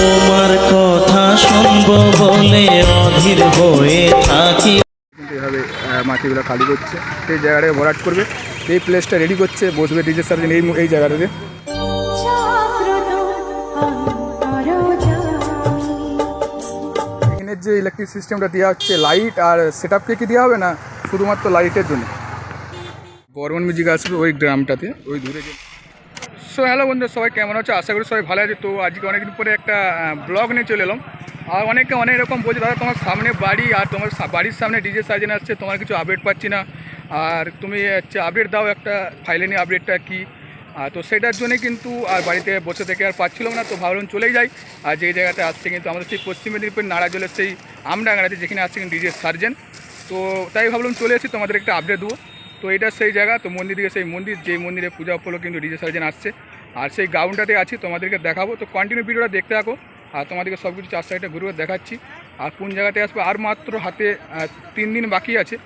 তোমার কথা শুনব বলে অধীর হয়ে থাকি। কিন্তু মাটিগুলো খালি করছে। সেই জায়গাটাকে ভরাট করবে। এই প্লেসটা রেডি করছে। বসবে ডিজে সার্জেন এই এই জায়গাটাতে। এখানের যে ইলেকট্রিক সিস্টেমটা দেওয়া হচ্ছে লাইট আর সেট আপকে কি দেওয়া হবে না? শুধুমাত্র লাইটের জন্য। বর্মন মিউজিক আসবে ওই গ্রামটাতে, ওই দূরে সো হ্যালো বন্ধু, সবাই কেমন আছো? আশা করি সবাই ভালো আছে। তো আজকে অনেকদিন পরে একটা ব্লগ নিয়ে চলে এলাম। আর অনেকে অনেক রকম বলছে, দাদা, তোমার সামনে বাড়ি আর তোমার বাড়ির সামনে ডিজে সার্জেন আসছে, তোমার কিছু আপডেট পাচ্ছি না। আর তুমি হচ্ছে আপডেট দাও একটা ফাইলে নিয়ে আপডেটটা কী? তো সেটার জন্য কিন্তু আর বাড়িতে বসে থেকে আর পাচ্ছিলাম না, তো ভাবলাম চলেই যাই। আর যে জায়গাতে আসছে কিন্তু আমাদের সেই পশ্চিম মেদিনীপুর নাড়াজলের সেই আমডাঙ্গাড়াতে যেখানে আসছে কিন্তু ডিজে সার্জেন। তো তাই ভাবলাম চলে এসেছি, তোমাদের একটা আপডেট দেবো। তো এটা সেই জায়গা, তো মন্দির দিকে সেই মন্দির যে মন্দিরে পূজা উপলক্ষে কিন্তু ডিজে সার্জেন আসছে। আর সেই গ্রাউন্ডটাতে আছি, তোমাদেরকে দেখাবো। তো কন্টিনিউ ভিডিওটা দেখতে থাকো, আর তোমাদেরকে সব কিছু চার সাইডে ঘুরে দেখাচ্ছি। আর কোন জায়গাতে আসবে, আর মাত্র হাতে তিন দিন বাকি আছে।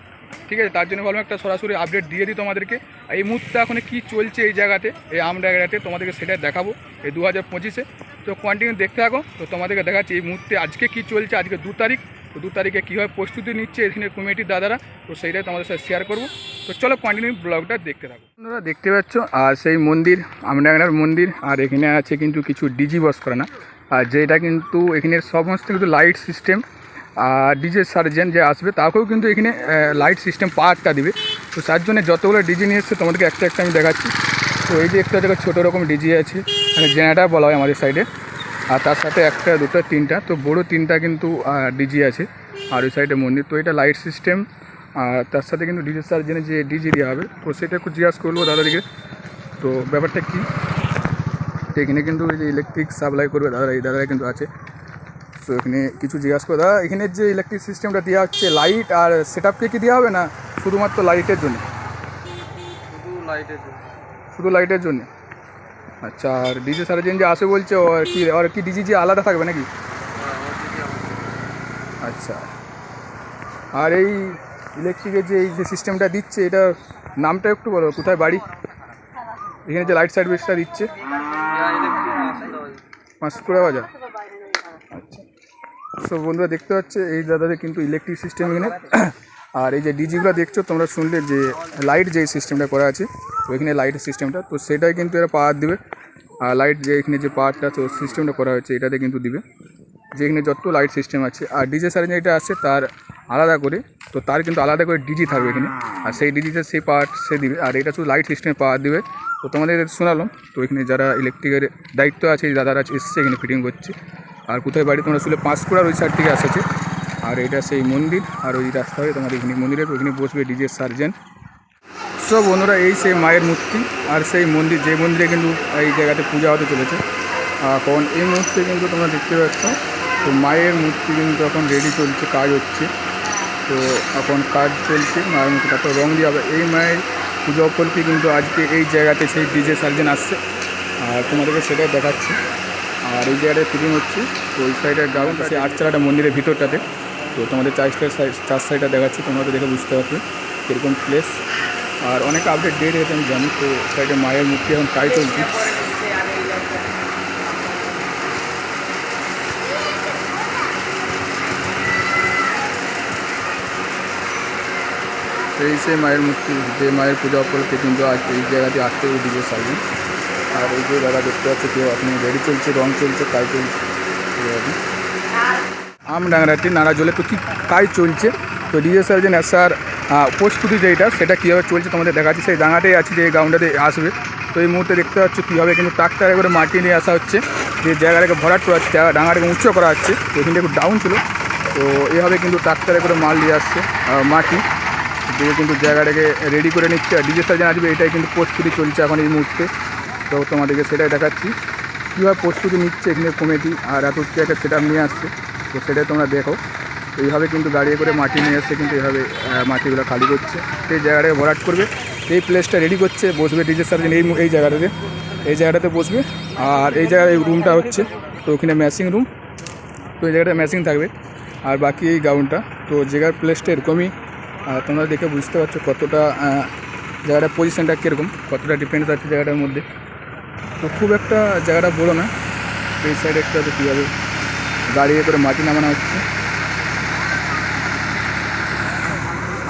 ঠিক আছে, তার জন্য ভাবলাম একটা সরাসরি আপডেট দিয়ে দিই তোমাদেরকে। এই মুহূর্তে এখন কি চলছে এই জায়গাতে, এই আমডাগাতে তোমাদেরকে সেটা দেখাবো এই দু হাজার পঁচিশে। তো কন্টিনিউ দেখতে থাকো, তো তোমাদেরকে দেখাচ্ছি এই মুহূর্তে আজকে কি চলছে, আজকে দু তারিখ। দু তারিখে কীভাবে প্রস্তুতি নিচ্ছে এখানে কমিটির দাদারা, তো সেইটাই তোমাদের সাথে শেয়ার করব। তো চলো কন্টিনিউ ব্লগটা দেখতে থাকো। তোমরা দেখতে পাচ্ছ আর সেই মন্দির, আমডাঙ্গার মন্দির, আর এখানে আছে কিন্তু কিছু ডিজি বস করে না। আর যেটা কিন্তু এখানের সমস্ত কিন্তু লাইট সিস্টেম আর ডিজে সার্জেন যে আসবে, তাকেও কিন্তু এখানে লাইট সিস্টেম পাওয়ারটা দিবে। তো তার জন্য যতগুলো ডিজি নিয়ে এসছে, তোমাদেরকে একটা একটা আমি দেখাচ্ছি। তো এই যে একটা জায়গায় ছোটো রকম ডিজি আছে। মানে জেনারেটার বলা হয় আমাদের সাইডে আর তার সাথে একটা দুটো তিনটা তো বড় তিনটা কিন্তু ডিজি আছে। আর ওই সাইডে মন্দির তো এটা লাইট সিস্টেম আর তার সাথে কিন্তু ডিজে সার্জেনের যে ডিজি দেওয়া হবে তো সেটা একটু জিজ্ঞাসা করব দাদাদিকে। তো ব্যাপারটা কী? এখানে কিন্তু এই যে ইলেকট্রিক সাপ্লাই করবে দাদা এই দাদারা কিন্তু আছে। তো এখানে কিছু জিজ্ঞাসা করে দাদা এখানের যে ইলেকট্রিক সিস্টেমটা দেওয়া হচ্ছে লাইট আর সেট আপকে কি দেওয়া হবে না শুধুমাত্র লাইটের জন্য? শুধু লাইটের জন্য। শুধু লাইটের জন্য। আচ্ছা আর ডিজে সার্জেন যে আসে বলছে ও আর কি আর কি ডিজি যে আলাদা থাকবে নাকি ওর। আচ্ছা আর এই ইলেকট্রিকের যে, এই যে সিস্টেমটা দিচ্ছে, এটা নামটা একটু বলো, কোথায় বাড়ি এখানে যে লাইট সার্ভিসটা দিচ্ছে। পাঁচকুড়া বাজার আচ্ছা সো বন্ধুরা দেখতে পাচ্ছে, এই দাদাদের কিন্তু ইলেকট্রিক সিস্টেম এখানে আর এই যে ডিজিগুলো দেখছ, তোমরা শুনলে যে লাইট যে সিস্টেমটা করা আছে তো এখানে লাইটের সিস্টেমটা তো সেটাই কিন্তু এরা পাওয়ার দেবে লাইট যে এখানে যে পাওয়ারটা তো সিস্টেমটা করা হয়েছে, এটাতে কিন্তু দিবে। যে এখানে যত লাইট সিস্টেম আছে, আর ডিজে সারে যেটা আছে, তার আলাদা করে, তো তার কিন্তু আলাদা করে ডিজি থাকবে এখানে। আর সেই ডিজিতে সেই পাওয়ার সে দিবে। আর এটা শুধু লাইট সিস্টেমে পাওয়ার দিবে। তো তোমাদের শোনালাম। তো এখানে যারা ইলেকট্রিকের দায়িত্ব আছে দাদারা এসছে, এখানে ফিটিং করছে। আর কোথায় বাড়ি? তোমরা শুনলে পাঁশকুড়ার ওই সাইড থেকে আসছে আর এটা সেই মন্দির, আর ওই রাস্তা হয়ে তোমাদের এখানে মন্দিরের ওইখানে বসবে ডিজে সার্জেন সব বন্ধুরা, এই সেই মায়ের মূর্তি আর সেই মন্দির, যে মন্দিরে কিন্তু এই জায়গাতে পূজা হতে চলেছে। কারণ এই মুহূর্তে কিন্তু তোমরা দেখতে পাচ্ছ, তো মায়ের মূর্তি কিন্তু এখন রেডি চলছে, কাজ হচ্ছে। তো এখন কাজ চলছে, মায়ের মূর্তি, তারপর রং দিয়ে হবে। এই মায়ের পুজো উপলক্ষে কিন্তু আজকে এই জায়গাতে সেই ডিজে সার্জেন আসছে। আর তোমাদেরকে সেটাই দেখাচ্ছি। আর এই জায়গাটায় ফিটিং হচ্ছে, তো ওই সাইডের গ্রাউন্ড আছে আটচালাটা মন্দিরের ভিতরটাতে। তো তোমাদের চার সাইড চার সাইডটা দেখাচ্ছি, তোমরা তো দেখে বুঝতে পারবে, কীরকম প্লেস আর অনেক আপডেট ডেট হয়েছে আমি জানি তো সাইডে মায়ের মূর্তি এখন কাজ চলছে এই সেই মায়ের মূর্তি যে মায়ের পূজা উপলক্ষে কিন্তু আজ এই জায়গাতে আসতে ডিজে সার্জেন আর এই যে দাদা দেখতে পাচ্ছে কেউ আপনি রেডি চলছে রং চলছে কাজ চলছে। আমডাংরাটি নাড়া জলে তো কী কাজ চলছে। তো ডিজে সার্জেন আসার আহ, প্রস্তুতি যেটা সেটা কীভাবে চলছে তোমাদের দেখাচ্ছি। সেই ডাঙাটাই আছে যে এই গ্রাউন্ডটাতে আসবে। তো এই মুহূর্তে দেখতে পাচ্ছ কীভাবে কিন্তু ট্রাক্টারে করে মাটি নিয়ে আসা হচ্ছে। যে জায়গাটাকে ভরাট করা হচ্ছে ডাঙাটাকে উঁচু করা হচ্ছে। তো এখানটা একটু ডাউন ছিল। তো এভাবে কিন্তু ট্রাক্টারে করে মাল নিয়ে আসছে মাটি। দিয়ে কিন্তু জায়গাটাকে রেডি করে নিচ্ছে। আর ডিজে সার্জেন আসবে, এটাই কিন্তু প্রস্তুতি চলছে এখন এই মুহূর্তে। তো তোমাদেরকে সেটাই দেখাচ্ছি। কীভাবে প্রস্তুতি নিচ্ছে এখানে কমিটি, আর এত একটা সেটা নিয়ে আসছে। তো সেটাই তোমরা দেখো। এইভাবে কিন্তু গাড়ি করে মাটি নিয়ে এসে কিন্তু এইভাবে মাটিগুলো খালি করছে। সেই জায়গাটাকে ভরাট করবে। এই প্লেসটা রেডি করছে, বসবে ডিজে সার্জেন এই এই জায়গাটাতে। এই জায়গাটাতে বসবে। আর এই জায়গায় এই রুমটা হচ্ছে। তো ওখানে ম্যাচিং রুম তো এই জায়গাটা ম্যাচিং থাকবে। আর বাকি এই গ্রাউন্ডটা তো জায়গার প্লেসটা এরকমই। আর তোমরা দেখে বুঝতে পারছ কতটা জায়গাটার পজিশনটা কীরকম, কতটা ডিফারেন্স আছে জায়গাটার মধ্যে। তো খুব একটা জায়গাটা বড়ো না। এই সাইডে একটু আছে কীভাবে গাড়ি করে মাটি নামানো হচ্ছে।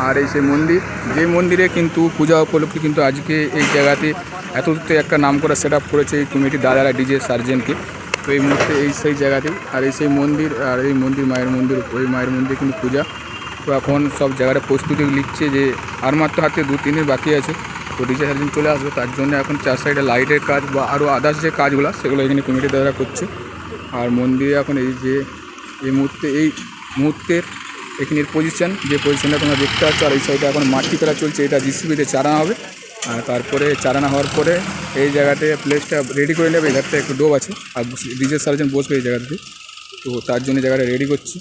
আর এই সেই মন্দির, যে মন্দিরে কিন্তু পূজা উপলক্ষে কিন্তু আজকে এই জায়গাতে এততে একটা নাম করা সেট আপ করেছে এই কমিটি দাদারা ডিজে সার্জেনকে। তো এই মুহূর্তে এই সেই জায়গাতেই আর এই সেই মন্দির আর এই মন্দির, মায়ের মন্দির, ওই মায়ের মন্দির কিন্তু পূজা। তো এখন সব জায়গাটা প্রস্তুতি লিখছে যে আর মাত্র হাতে দু, তিন দিন বাকি আছে। তো ডিজে সার্জেন চলে আসবে, তার জন্য এখন চার সাইডে লাইটের কাজ বা আরও আদার্স যে কাজগুলো, সেগুলো এখানে কমিটি দাদারা করছে। আর মন্দিরে এখন এই যে, এই মুহূর্তে, এই মুহূর্তের এখানের পজিশন যে পজিশনটা তোমরা দেখতে পাচ্ছ, আর এই সাইডে এখন মাটি ফেলা চলছে, এটা জিসিবিতে চারানো হবে। আর তারপরে চারানো হওয়ার পরে এই জায়গাতে প্লেসটা রেডি করে নেবে ধারটা একটু ডোব আছে। আর ডিজে সার্জন বসবে এই জায়গাতে। তো তার জন্য জায়গাটা রেডি করছি।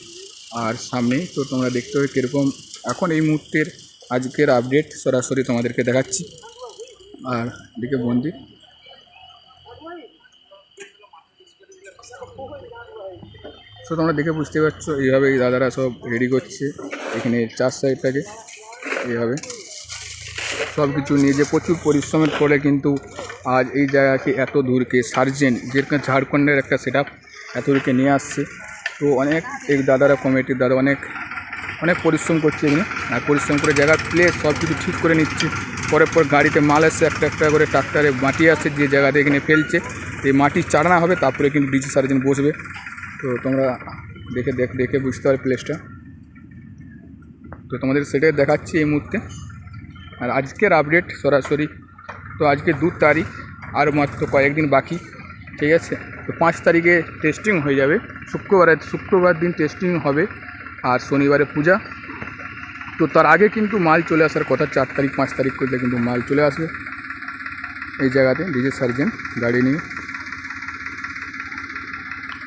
আর সামনেই তো তোমরা দেখতে হবে কীরকম এখন এই মুহূর্তের আজকের আপডেট সরাসরি তোমাদেরকে দেখাচ্ছি। আর এদিকে মন্দির। তো তোমরা দেখে বুঝতে পারছ, এইভাবে এই দাদারা সব রেডি করছে, এখানে চার সাইডটাকে এইভাবে। সব কিছু নিয়ে যে প্রচুর পরিশ্রমের ফলে কিন্তু আজ এই জায়গাকে এত দূরকে সার্জেন যেরকম ঝাড়খণ্ডের একটা সেট আপ এত দূরকে নিয়ে আসছে। তো অনেক এই দাদারা, কমিটির দাদা অনেক অনেক পরিশ্রম করছে এখানে। আর পরিশ্রম করে জায়গার প্লেস সব কিছু ঠিক করে নিচ্ছে। পরে পর গাড়িতে মাল আসছে একটা একটা করে ট্রাক্টারে মাটি আসছে যে জায়গাতে এখানে ফেলছে। এই মাটি চাড়ানো হবে, তারপরে কিন্তু ডিজি সার্জেন বসবে। তো তোমরা দেখে দেখ, দেখে বুঝতে পারবে প্লেসটা তো তোমাদের সেটাই দেখাচ্ছি এই মুহূর্তে। আর আজকের আপডেট সরাসরি, তো আজকে দু তারিখ, আর মাত্র কয়েকদিন বাকি, ঠিক আছে? তো পাঁচ তারিখে টেস্টিং হয়ে যাবে। শুক্রবারে, শুক্রবার দিন টেস্টিং হবে, আর শনিবারে পূজা। তো তার আগে কিন্তু মাল চলে আসার কথা, চার তারিখ, পাঁচ তারিখ করলে কিন্তু মাল চলে আসবে। এই জায়গাতে ডিজে সার্জেন গাড়ি নিয়ে।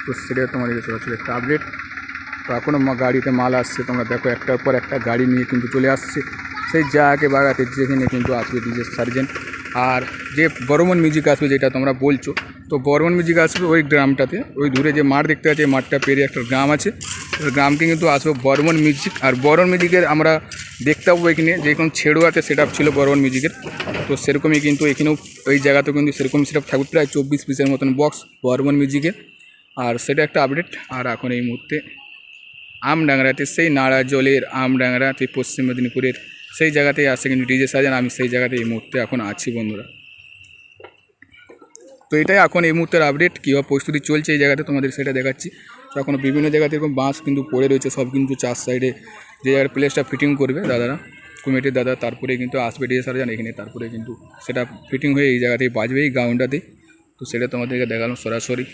তো সেটা তোমাদের সরাসরি একটা আপডেট তো এখনও গাড়িতে মাল আসছে, তোমরা দেখো একটার পর একটা গাড়ি নিয়ে কিন্তু চলে আসছে। সেই জায়গাকে বাগাতে যেখানে কিন্তু আসবে ডিজে সার্জেন আর যে বর্মন মিউজিক আসবে যেটা তোমরা বলছো, তো বর্মন মিউজিক আসবে ওই গ্রামটাতে। ওই দূরে যে মাঠ দেখতে পাচ্ছি মাঠটা পেরিয়ে একটা গ্রাম আছে। ওই গ্রামকে কিন্তু আসবে বর্মন মিউজিক আর বর্মন মিউজিকের আমরা দেখতে পাবো এখানে, যেরকম ছেড়ুয়াতে সেট ছিল বর্মন মিউজিকের তো সেরকমই কিন্তু এখানেও, ওই জায়গাতেও কিন্তু সেরকম সেট থাকবে। প্রায় চব্বিশ পিসের মতন বক্স বর্মন মিউজিকের আর সেটা একটা আপডেট আর এখন এই মুহূর্তে আমডাংরাতে সেই নাড়া জলের আমডাংরাতে পশ্চিম মেদিনীপুরের সেই জায়গাতেই আসে কিন্তু ডিজে সাজান আমি সেই জায়গাতে এই মুহূর্তে এখন আছি বন্ধুরা। তো এটাই এখন এই মুহূর্তের আপডেট কীভাবে প্রস্তুতি চলছে এই জায়গাতে তোমাদের সেটা দেখাচ্ছি। তো এখন বিভিন্ন জায়গাতে এরকম বাঁশ কিন্তু পড়ে রয়েছে, সব কিন্তু চার সাইডে যে জায়গার প্লেসটা ফিটিং করবে দাদারা কমিটির দাদা, তারপরে কিন্তু আসবে ডিজে সাজান এখানে, তারপরে কিন্তু সেটা ফিটিং হয়ে এই জায়গাতেই বাজবে, এই গ্রাউন্ডটাতেই তো সেটা তোমাদেরকে দেখালাম সরাসরি।